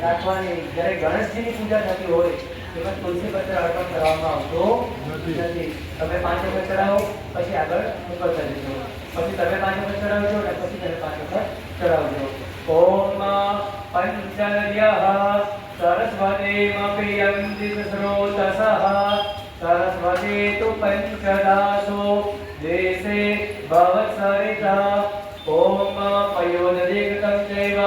રાખવાની જ્યારે ગણેશજીની પૂજા થતી હોય એમાં તુલસી પત્ર અર્પણ કરવામાં આવતો નથી. તમે પાંચ વખત ચડાવો પછી આગળ મોકલતા જજો. પછી તમે પાંચ વખત ચડાવજો અને પછી તમે પાંચ વખત ચડાવજો ઓમ પંચર્ય સરસ્વતીમપી યંતિ સ્રોતસઃ સરસ્વતી તુ પંચદાસો દેશે ભવત્સરિતઃ. ઓમ પયોદધિગतं ચૈવ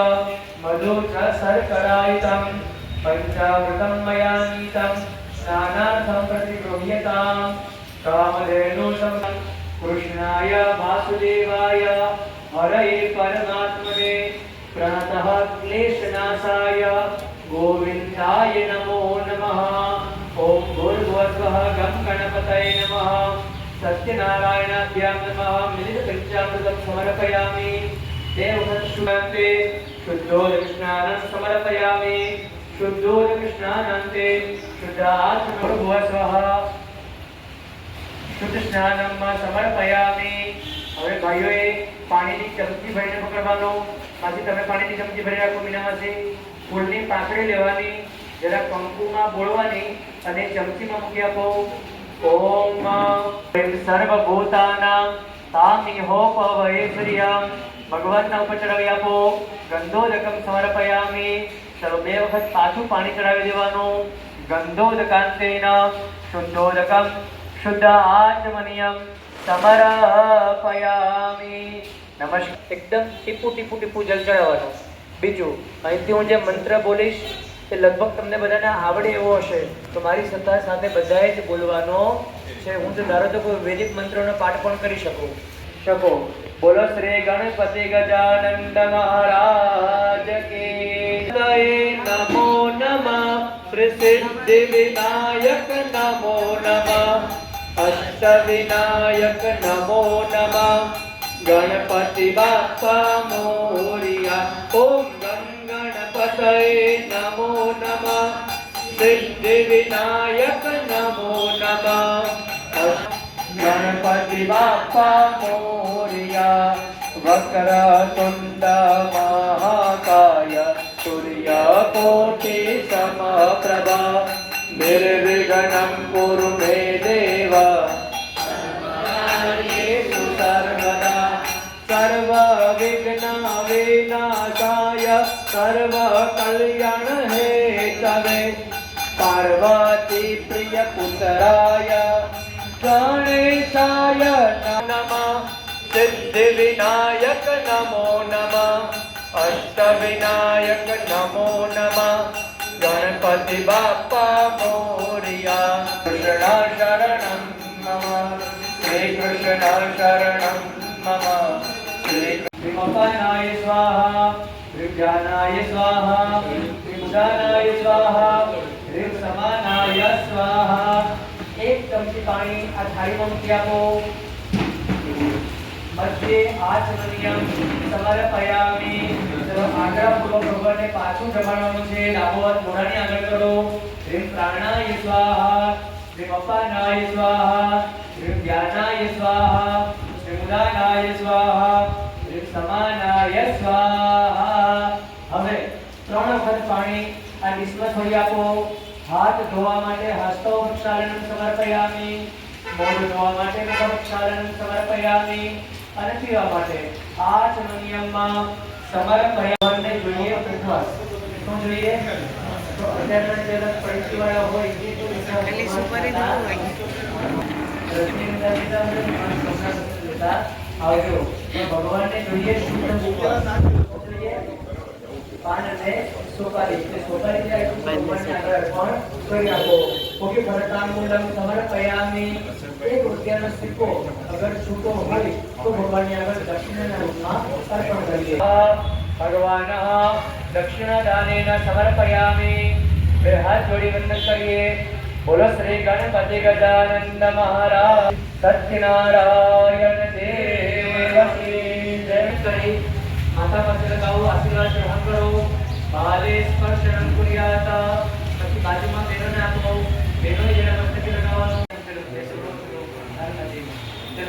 મધુ ચ શર્કરાયિતમ પંચામૃતમ મયા નીતમ નાનાર્થમ પ્રતિગૃહ્યતામ કામધેનુ સમ કૃષ્ણાય વાસુદેવાય હરયે પરમાત્મને પ્રાતઃ ક્લેશનાશાય ગોવિંદાય નમો નમઃ ઓમ ભૂર્ભુવસ્વઃ ગમ ગણપતય નમઃ સત્યનારાયણાભ્યામ નમઃ મિલિત પંચામૃતમ સમર્પયામિ દેવહત શુભાંતે શુદ્ધોદકૃષ્ણાનં સમર્પયામિ શુદ્ધોદકૃષ્ણાનંતે શુદ્ધાત્મભુવ સ્વઃ શુદ્ધ સ્નાનમમાં સમર્પયામિ હવે ભાઈઓએ પાણીની ચમચી ભરીને પકડવાનો. બાકી તમે પાણીની ચમચી ભરી રાખો મીનામાંથી ફૂલની પાકડી લેવાની જરા કંકુમાં બોળવાની અને ચમચીમાં મૂકી આપો. ઓમ સર્વભૂતાના તામિહોપવૈશ્વર્યા ભગવાનના ઉપર ચડાવી આપો. ગંધોદકમ સમર્પયામિ ચલો બે વખત પાછું પાણી ચડાવી દેવાનું. ગંધોદકાંતેન શુદ્ધોદકમ શુદ્ધ આચમનિયમ સમર્પયામિ નમસ્કાર. એકદમ ટીપુ ટીપુ ટીપુ જલ ચડાવવાનું. બીજું, અહીંથી હું જે મંત્ર બોલીશ, એ લગભગ તમને બધાને આવડે એવો હશે. તો મારી સત્તા સાથે બધાએ જ બોલવાનો છે. હું તો ધારો તો કોઈ વૈદિક મંત્રોનો પાઠ પણ કરી શકું. શકો. બોલો શ્રી ગણપતિ ગજાનંદ મહારાજ કી નમો નમઃ. પ્રસિદ્ધિ વિનાયક નમો નમઃ. અષ્ટવિનાયક નમો નમઃ. ગણપતિ બાપા મોરિયા. ઓમ ગણ ગણપતये નમો નમઃ. સિદ્ધિ વિનાયક નમો નમઃ. ગણપતિ બાપા મોરિયા. વક્રતુંડ મહાકાય સૂર્ય કોટિ સમપ્રભા નિર્વિઘ્नं કુરુ મે દેવ કાર્યેષુ સર્વદા સર્વ વિઘ્ન વિનાશાય સર્વ કલ્યાણ હેતવે ગણેશાય નમઃ નમો નમઃ અષ્ટ વિનાયક નમો નમઃ ગણપતિ બાપા મોરિયા કૃષ્ણ શરણ મમ શ્રી કૃષ્ણ શરણ મમ શ્રી શ્રીમપાનાય સ્વાહા વિજ્ઞાનાય સ્વાહા વિજ્ઞાનાય સ્વાહા હ્રીમ સમાનાય સ્વાહા એક ચમચી પાણી આ થાળીમાં મૂકી આપો મધ્યે આચરણીયમ સમર્પયામિ ચલો આગ્રહ ભગવાનને પાછું જમાડવાનું છે. ડાબો હાથ મોઢાની આગળ કરો. હ્રીમ પ્રાણાય સ્વાહા હ્રીમ અપાનાય સ્વાહા હ્રીમ ધ્યાનાય સ્વાહા હ્રીમ ઉદાનાય સ્વાહા હ્રીમ સમાનાય સ્વાહા. હવે ત્રણ વખત પાણી આ ડીશમાં છોડી આપો. હાથ ધોવા માટે હસ્તો પ્રક્ષાલનમ સમર્પયામિ મોઢું ધોવા માટે મુખ પ્રક્ષાલનમ સમર્પયામિ અને પીવા માટે. આ નિયમમાં પર્યાવરણને જોઈએ પ્રથમ શું જોઈએ? તો અત્યારના જે બધા હોય એ તો પેલી સુપારી હોય. આવજો. ભગવાનને જોઈએ શુદ્ધ જોઈએ. પાન અને સોપારી. સોપારી જે આપ્યું ભગવાનને આગળ અર્પણ કરી આપો. ઓકે ભરતાંગુલમ સમર્પયામિ એક રૂપિયાનો સિક્કો અગર છૂટો હોય તો ભગવાનની આગળ દક્ષિણાના રૂપમાં અર્પણ કરીએ. ભગવાન દક્ષિણા દાનેન સમર્પયામિ બે હાથ જોડી વંદન કરીએ. બોલો શ્રી ગણપતિ ગજાનંદ મહારાજ. સત્યનારાયણ દેવ કી જય કરી. માતા પાસે લગાવો આશીર્વાદ ગ્રહણ કરો. બાલે સ્પર્શનમ કુર્યાત પછી બાજુમાં બહેનોને આપો.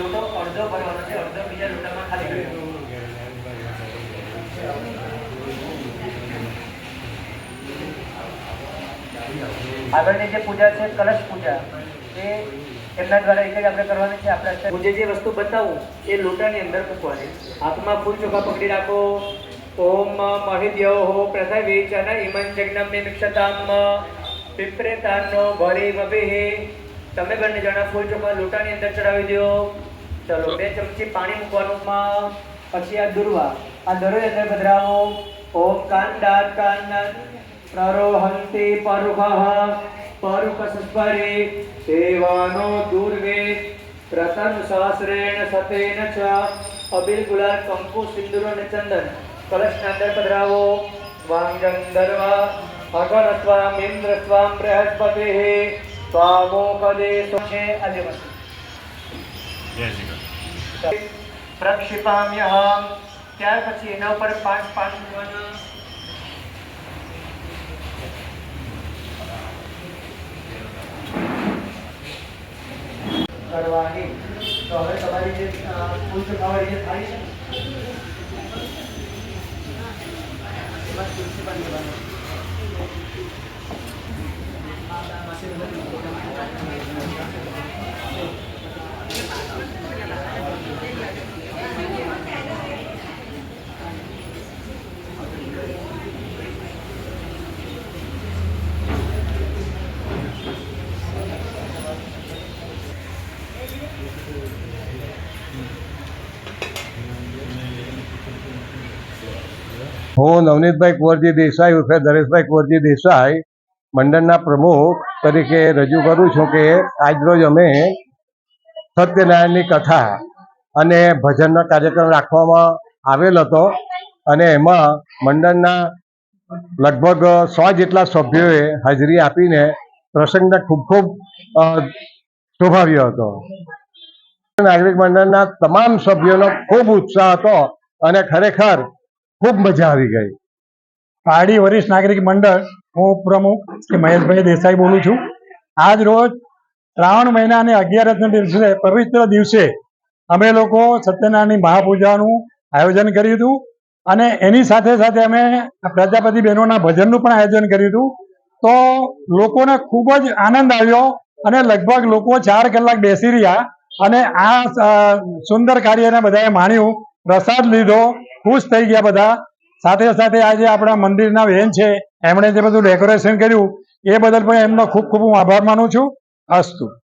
લોટો અડધો ભરવાનો છે અડધો બીજા લોટામાં ખાલી આગળની જે પૂજા છે, કલશ પૂજા, એ એમના દ્વારા એક જ આપણે કરવાની છે. આપણે હું જે જે વસ્તુ બતાવું, એ લોટાની અંદર મૂકવાની. હાથમાં ફૂલ ચોખા પકડી રાખો. ઓમ મહિદ્યો હો પ્રથવે ચન ઇમન જગ્નમ મિક્ષતામ. પિપ્રેતાનો ભરી વભિહે તમે બંને જણા ફૂલ ચોખા લોટાની અંદર ચડાવી દો. ચલો બે ચમચી પાણી મૂકવાનું માં પછી આ દુર્વા. આ દરોજ અંદર પધરાવો. ઓમ કાંડા કાંડા. પ્રરોહંતિ પરુખઃ પરુખ સસ્પરે સેવાનો દુર્વે. પ્રથમ સહસ્રેણ સતેન ચ અબિલ ગુલાલ કંકુ સિંદુર અને ચંદન. કલશના અંદર પધરાવો. વાંગમ દર્વા અગણત્વામ ઇન્દ્રત્વામ બૃહસ્પતે સ્વામોપદે છે આજે વસ્તુ જય શ્રી કૃષ્ણ પ્રક્ષિપામ્યહમ ત્યાર પછી એના ઉપર પાંચ પાંચ મૂકવાના કરવાની તો હવે તમારી જે અ, ફૂલ ચોખાવાળી જે થાળી છે ને, એમાં તુલસી પાન લેવાનું. Thank you. હું નવનીતભાઈ કુંવરજી દેસાઈ ઉર્ફે દરેશભાઈ કુંવરજી દેસાઈ, મંડળના પ્રમુખ તરીકે રજૂ કરું છું કે આજરોજ અમે સત્યનારાયણની કથા અને ભજનનો કાર્યક્રમ રાખવામાં આવેલ હતો અને એમાં મંડળના લગભગ સો જેટલા સભ્યોએ હાજરી આપીને પ્રસંગને ખૂબ ખૂબ શોભાવ્યો હતો. નાગરિક મંડળના તમામ સભ્યોનો ખૂબ ઉત્સાહ હતો અને ખરેખર ખૂબ મજા આવી ગઈ. પારડી વરિષ્ઠ નાગરિક મંડળ, હું પ્રમુખ શ્રી મહેશભાઈ દેસાઈ બોલું છું. આજ રોજ શ્રાવણ મહિનાની અગિયારસના દિવસે, પવિત્ર દિવસે, અમે લોકો સત્યનારાયણની મહાપૂજાનું આયોજન કર્યું હતું અને એની સાથે સાથે અમે પ્રજાપતિ બહેનોના ભજનનું પણ આયોજન કર્યું હતું. તો લોકોને ખૂબ જ આનંદ આવ્યો અને લગભગ લોકો ચાર કલાક બેસી રહ્યા અને આ સુંદર કાર્યને બધાએ માણ્યું, પ્રસાદ લીધો ખુશ થઈ ગયા બધા. સાથે સાથે આજે આપણા મંદિરના બહેન છે, એમણે જે બધું ડેકોરેશન કર્યું, એ બદલ પણ એમનો ખૂબ ખૂબ હું આભાર માનું છું. અસ્તુ.